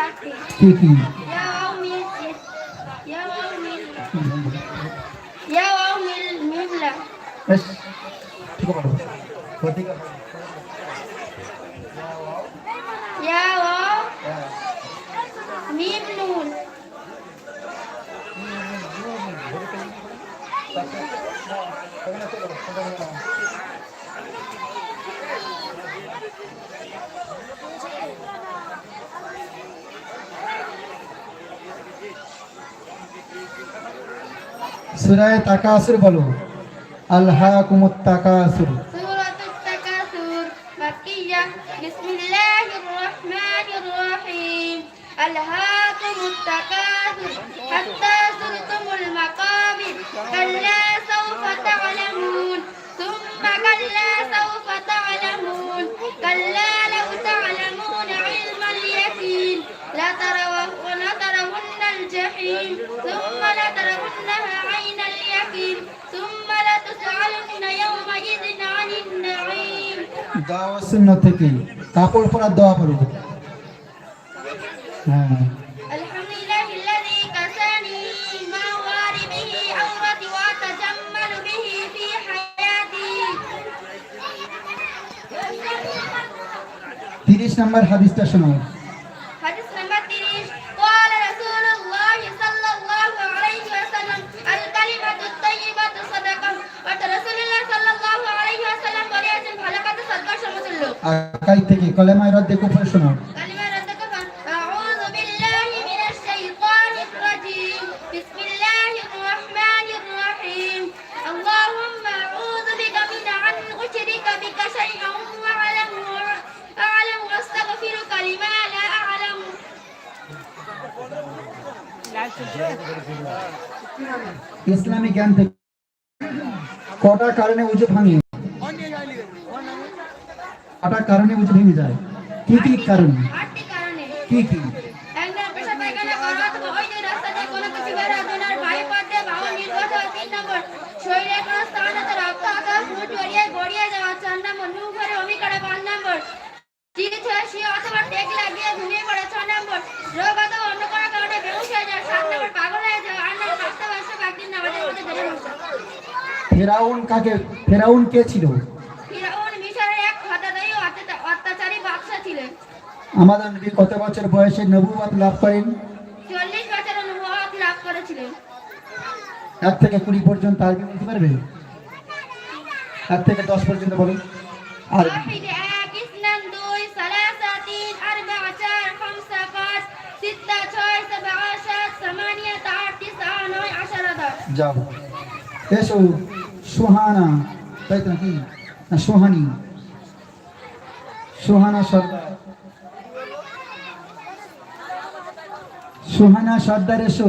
ষাটটি কি সুরায় তাকাসুর বলো আল্লাহ কুমুত তাকাসুর سورة التكاثر مكية بسم الله الرحمن الرحيم ألهاكم التكاثر حتى زرتم المقابر كلا سوف تعلمون ثم كلا سوف تعلمون كلا لو تعلمون علم اليقين لترون لترون الجحيم ثم لترونها عين اليقين ثم لتسألن يومئذ عن النعيم দাওয়া সুন্নাত থেকে কাপড় পরার দোয়া পড়ো হ্যাঁ الحمد لله الذي كساني ঢাকাই থেকে কলেমায় রদ্দে কুফর শোনাও ইসলামী জ্ঞান থেকে কটা কারণে উজু ভাঙে? কারণে উজু ভেঙে যায়। কি কি কারণ? কি কি? ফেরাউন কাকে ফেরাউন কে ছিল ফিরাউন মিশরের এক ক্ষতাদায়ী ও অত্যাচার- অত্যাচারী বাদশা ছিলেন আমাদের নবী কত বছর বয়সে নবুয়াত লাভ করেন? এক থেকে কুড়ি পর্যন্ত আরবি বলতে পারবে? এক থেকে দশ পর্যন্ত বলুন। আরবি। সোহানা। তাই তো কি সোহানি। সোহানা সর্দার। সোহানা সর্দারের এসো।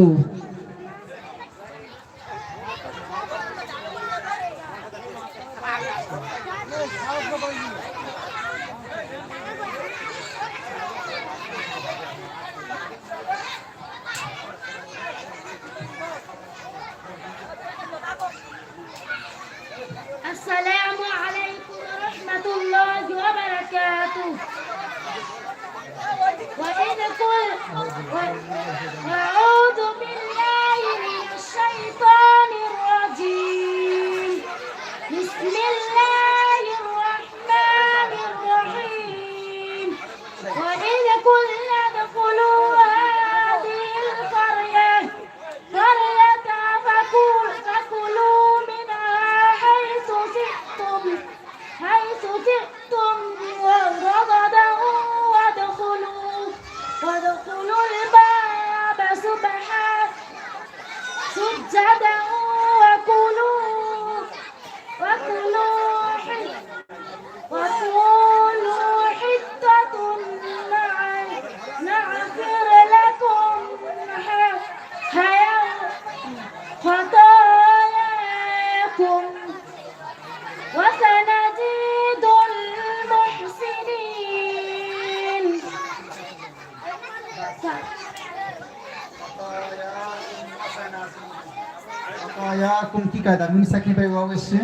दामिनी साख्रिनिफ्राय एसे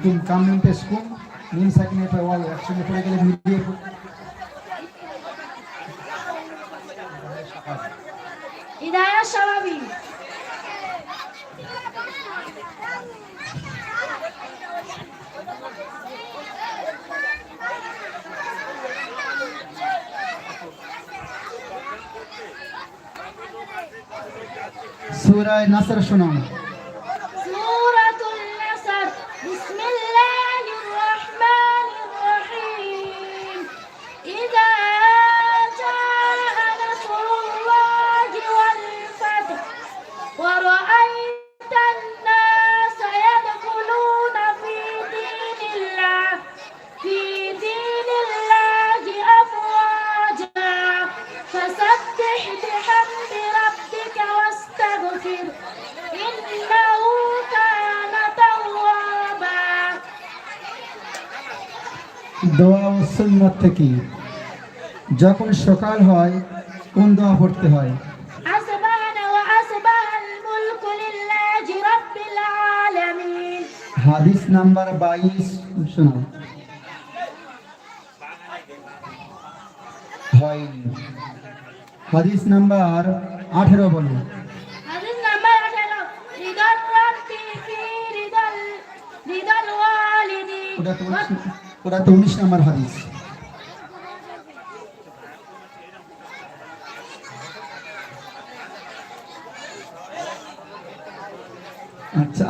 कुम कामनिफ्राय स्कुम मिनि साख्रिनिफ्राय वाव एक्सनिफ्राय गेले मिडिया সুরায় নাসর শোনাও থেকে যখন সকাল হয় কোন দোয়া পড়তে হয়? হাদিস নাম্বার বাইশ শোনা। হয়। হাদিস নাম্বার আঠেরো বলো। ওটা তো উনিশ নাম্বার হাদিস।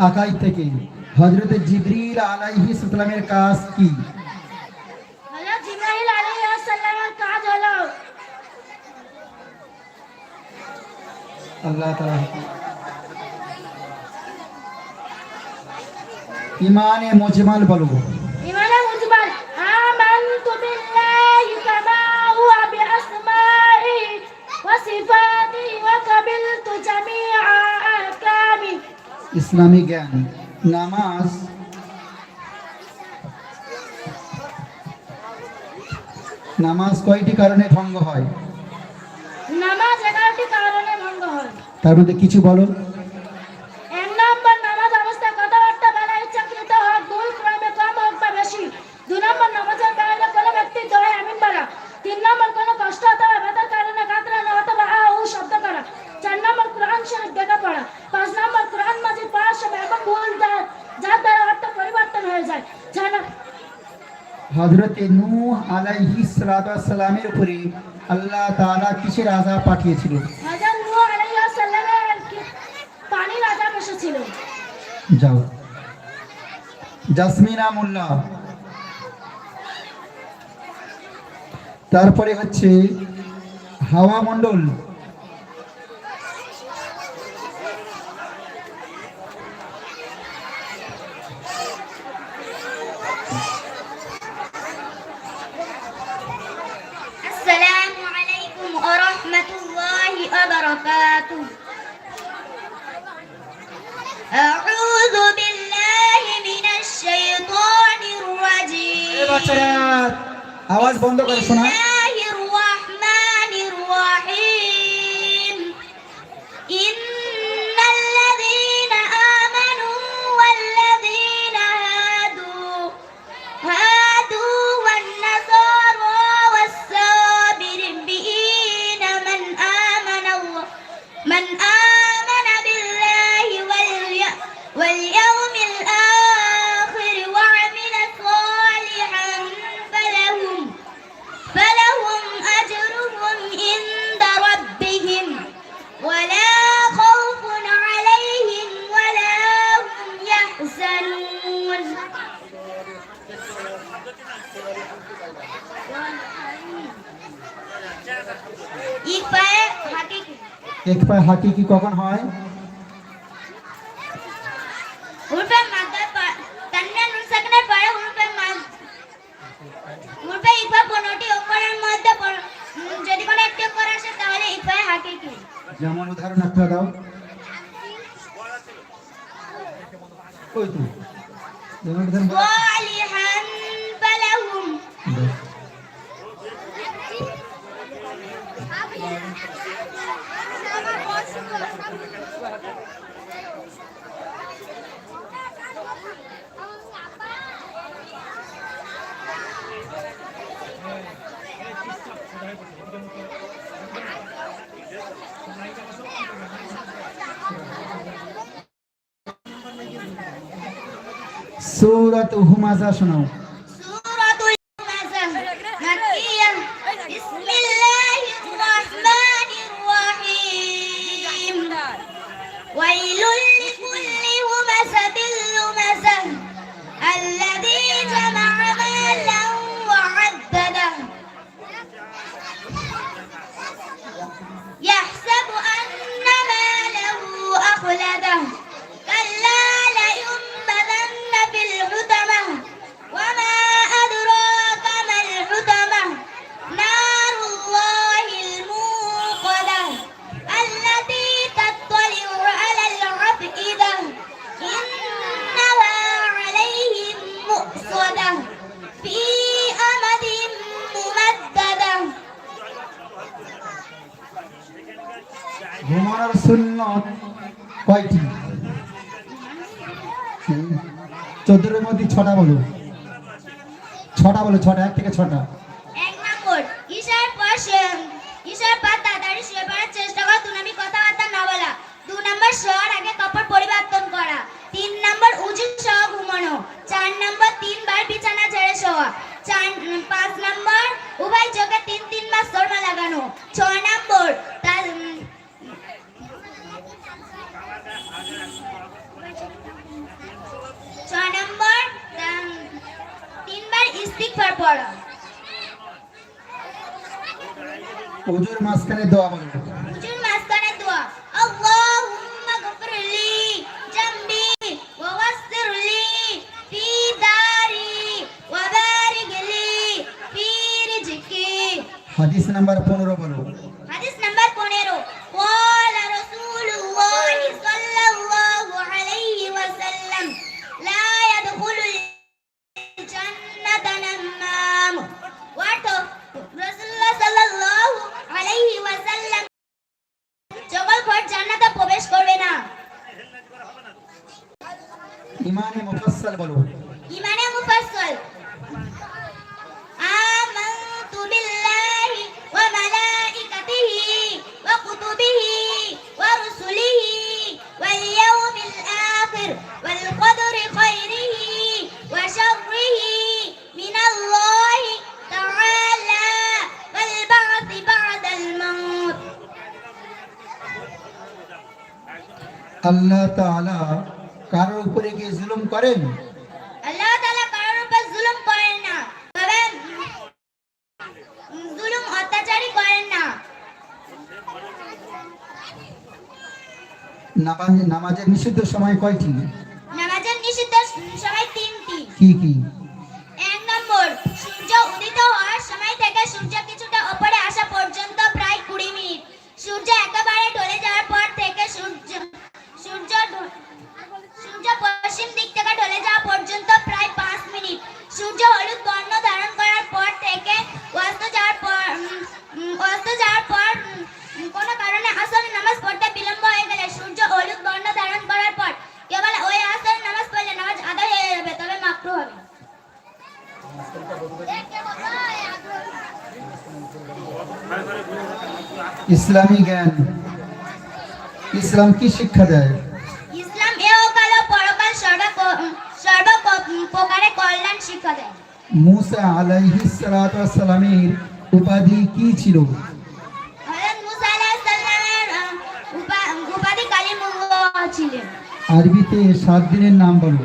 আকাই থেকে হযরত জিবরিল আলাইহিস সালামের কাজ কি হযরত জিবরিল আলাইহিস সালামের কাজ হলো আল্লাহ তাআলা ইমানে মুজমাল বলো ইমানে মুজমাল আমানতু বিল্লাহি কামা হুয়া বিআসমাইহি ওয়া সিফাতিহি ইসলামী জ্ঞান নামাজ। নামাজ কয়টি কারণে ভঙ্গ হয়? নামাজ কারণে ভঙ্গ হয়। তার মধ্যে কিছু বলো। হজরতে নু আলাইহি সালামের উপরে আল্লাহ তাআলা কিসের রাজা পাঠিয়েছিল? যাও। জাসমিনা মোল্লা। তারপরে হচ্ছে হাওয়া মণ্ডল। বাচ্চারা আওয়াজ বন্ধ করে শোনা। एक देखते हाँटी की कौन है সূরাত হুমাজা শোনাও। পাঁচ নম্বর, উভয় চোখে তিন তিন মাস সরমা লাগানো। ছয় নম্বর তার ছয় নম্বর তিনবার পড়া ওজোর মাঝখানে হাদিস নাম্বার 15 বলো। হাদিস নাম্বার 15 প্রবেশ করবে না। ইমানে মুফাসসাল বলো। আল্লাহ তাআলা কারোর উপরে কি জুলুম করেন? আল্লাহ তাআলা কারোর উপর জুলুম করেন না। তবে জুলুম অত্যাচারই করেন না। নামাজ নামাজের নিষিদ্ধ সময় কয়টি? নামাজের নিষিদ্ধ সময় তিনটি। কি কি? এক নম্বর সূর্য উদিত হওয়ার সময় থেকে সূর্য কিছুটা উপরে আসা পর্যন্ত প্রায় কুড়ি মিনিট। সূর্য একেবারে ঢলে যাওয়ার পর থেকে সূর্য পশ্চিম দিক থেকে ঢলে যাওয়া পর্যন্ত প্রায় পাঁচ মিনিট। সূর্য হলুদ বর্ণ ধারণ করার পর থেকে অস্ত যাওয়ার পর অস্ত যাওয়ার পর কোনো কারণে আসরের নামাজ পড়তে বিলম্ব হয়ে গেলে সূর্য হলুদ বর্ণ ধারণ করার পর কেবল ওই আসরের নামাজ পড়লে নামাজ আদায় হয়ে যাবে, তবে মাকরু হবে। ইসলামী জ্ঞান। ইসলাম কি শিক্ষা দেয়? প্রকারে কল্যাণ শিক্ষা দেয়। মুসা আলাইহি সালামের উপাধি কি ছিল? আরবিতে সাত দিনের নাম বলো।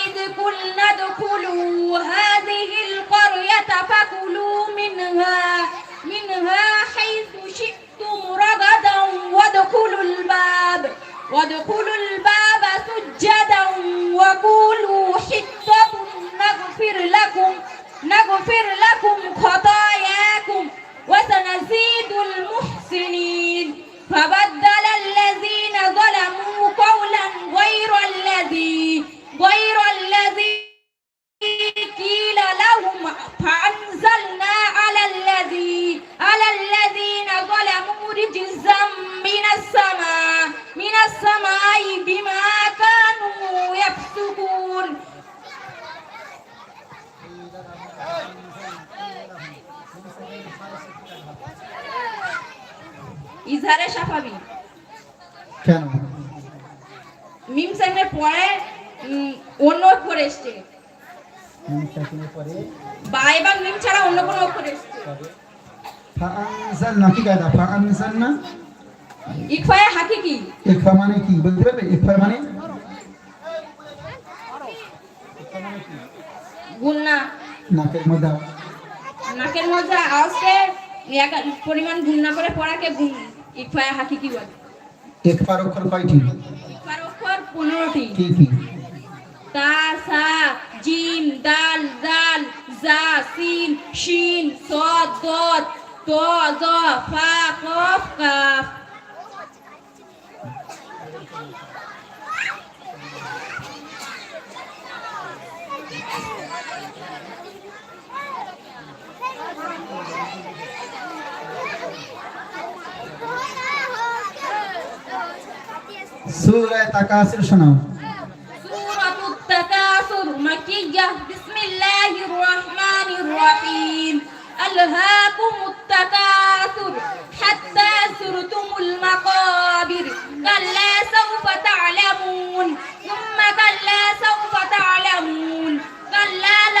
قلنا ادخلوا هذه القرية فكلوا منها منها حيث شئتم رغدا وادخلوا الباب وادخلوا الباب سجدا وقولوا حطة نغفر لكم نغفر لكم خطاياكم وسنزيد المحسنين. فبدل الذين ظلموا قولا غير الذي غير الذي قيل لهم فأنزلنا على الذي على الذين ظلموا رجزا من السماء من السماء بما كانوا يفسقون ইজহারে সাফাবি কেন মিম সাইনের পরে উম, অন্য অক্ষর এসছে। বা এবং মিম ছাড়া অন্য কোনো অক্ষর এসছে। ফাআনজালনা কি কায়দা? ফাআনজালনা ইকফায়ে হাকিকি ইকফা মানে কি? বলতে পারবে? ইকফা মানে? নাকের আওয়াজ। নাকের মধ্যে আওয়াজকে এক পরিমাণ গুণনা করে পড়াকে ইকফায়ে হাকিকি বলে? ইকফার অক্ষর কয়টি? ইকফার অক্ষর পনেরোটি। কি কি? তা সা জিম, দাল, জাল, জা সিন শিন, সদ দদ ত, জ, ফা, কফ, কাফ। সুরায় তাকাসির শোনাও। مكية. بسم الله الرحمن الرحيم. ألهاكم التكاثر حتى زرتم المقابر. كلا سوف تعلمون. ثم كلا سوف تعلمون. كلا لو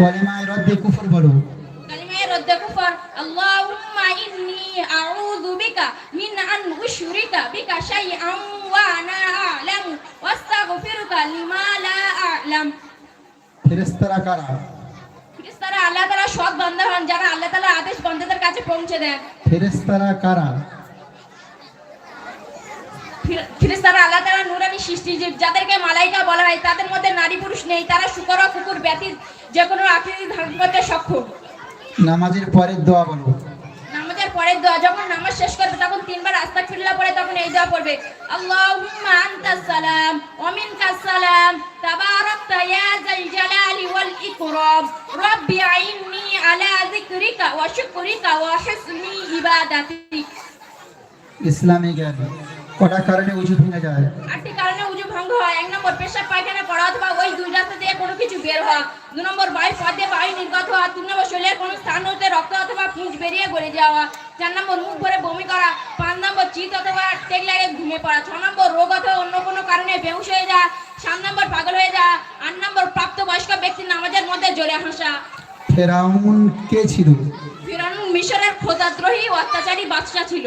কলেমায় রদ্দে কুফর বলো। কালিমায়ে রদ্দ কুফর আল্লাহুম্মা ইন্নী আউযু বিকা মিন আন উশরিকা বিকা শাইআন ওয়া আনা আ'লামু ওয়াস্তাগফিরুকা লিমা লা আ'লাম। ফেরেশতারা কারা? ফেরেশতারা আল্লাহ তাআলা সৎ বান্দা হন যারা আল্লাহ তাআলার আদেশ বান্দাদের কাছে পৌঁছে দেন। ফেরেশতারা কারা? ফির- ফেরেশতারা আল্লাহ তাআলা নূরানি সৃষ্টি। যাদেরকে মালাইকা বলা হয় তাদের মধ্যে নারী পুরুষ নেই তারা শুকর ও কুকুর ব্যতীত যে কোনো আকৃতি ধারণ করতে সক্ষম। নামাজের পরের দোয়া বলো নামাজের পরের দোয়া যখন নামাজ শেষ করবে তখন তিনবার আস্তাগফিরুল্লাহ পড়ে তখন এই দোয়া পড়বে আল্লাহুম্মা আনতাস সালাম ওয়া মিনকাস সালাম তাবারাকতা ইয়া যাল জালালি ওয়াল ইকরাম রব্বি আইন্নি আলা যিকরিকা ওয়া শুকরিকা ওয়া হুসনি ইবাদাতিক ইসলামে জ্ঞান। কটা কারণে উঁচু ভেঙে যায়? আটটি কারণে উজু ভঙ্গ হয়। এক নম্বর পেশাব পায়খানা করা অথবা ওই দুই রাস্তা দিয়ে কোনো কিছু বের হওয়া। দু নম্বর বায়ু পথ দিয়ে বায়ু নির্গত হওয়া। তিন নম্বর শরীরের কোনো স্থান হতে রক্ত অথবা পুঁজ বেরিয়ে গড়ে যাওয়া। চার নম্বর মুখ ভরে বমি করা। পাঁচ নম্বর চিত অথবা টেক লাগে ঘুমিয়ে পড়া। ছ নম্বর রোগ অথবা অন্য কোনো কারণে বেহুশ হয়ে যাওয়া। সাত নম্বর পাগল হয়ে যাওয়া। আট নম্বর প্রাপ্তবয়স্ক ব্যক্তির নামাজের মধ্যে জোরে হাসা। ফেরাউন কে ছিল? ফিরাউন মিশরের খোদাদ্রোহী অত্যাচারী বাদশা ছিল।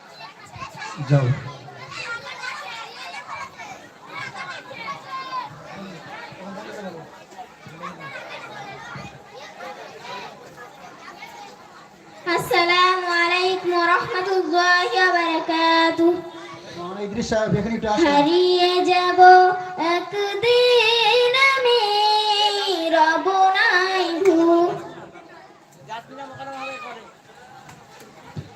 যাও। আসসালামু আলাইকুম ওয়া রাহমাতুল্লাহি ওয়া বারাকাতুহু ইদ্রিস সাহেব এখানে একটু আসুন। হারিয়ে যাব একদিন আমি রব নাই ভূ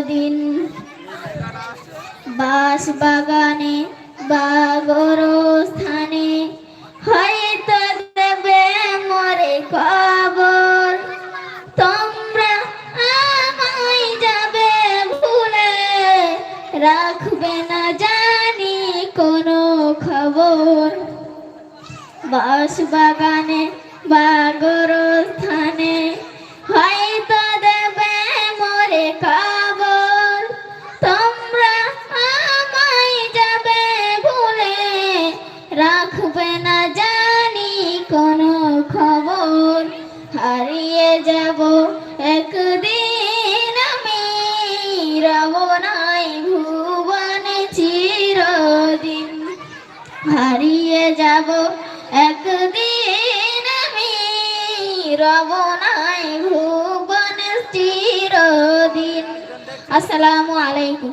চিরদিন বাস বাগানে, বাগর স্থানে, হয়তো দেবে মরে খবর তোমরা আমায় যাবে ভুলে, রাখবে না জানি কোনো খবর। বাস বাগানে, বাগর স্থানে নাই ভুবনে চিরদিন। হারিয়ে যাব একদিন আমি, রব নাই ভুবনে চিরদিন। আসসালামু আলাইকুম।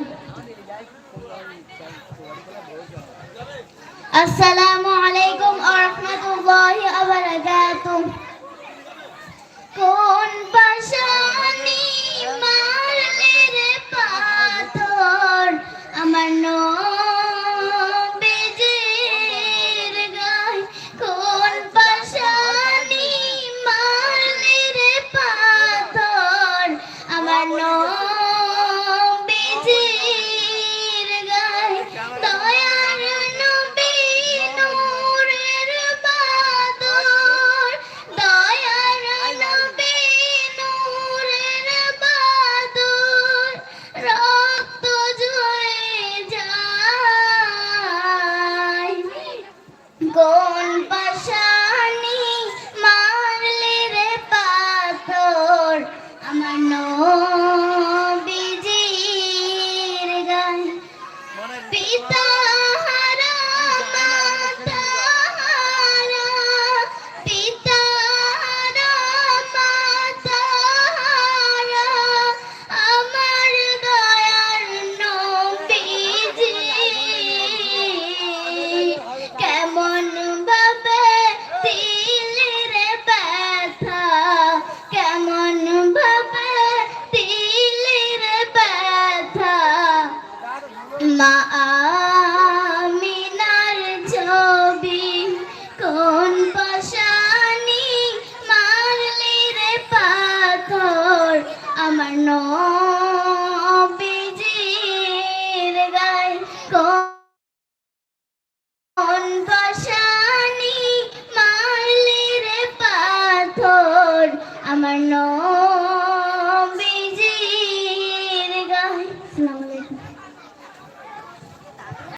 আসসালামু আলাইকুম ওয়া রাহমাতুল্লাহি ওয়া বারাকাতুহু। কোন পাশানি মারলে I know.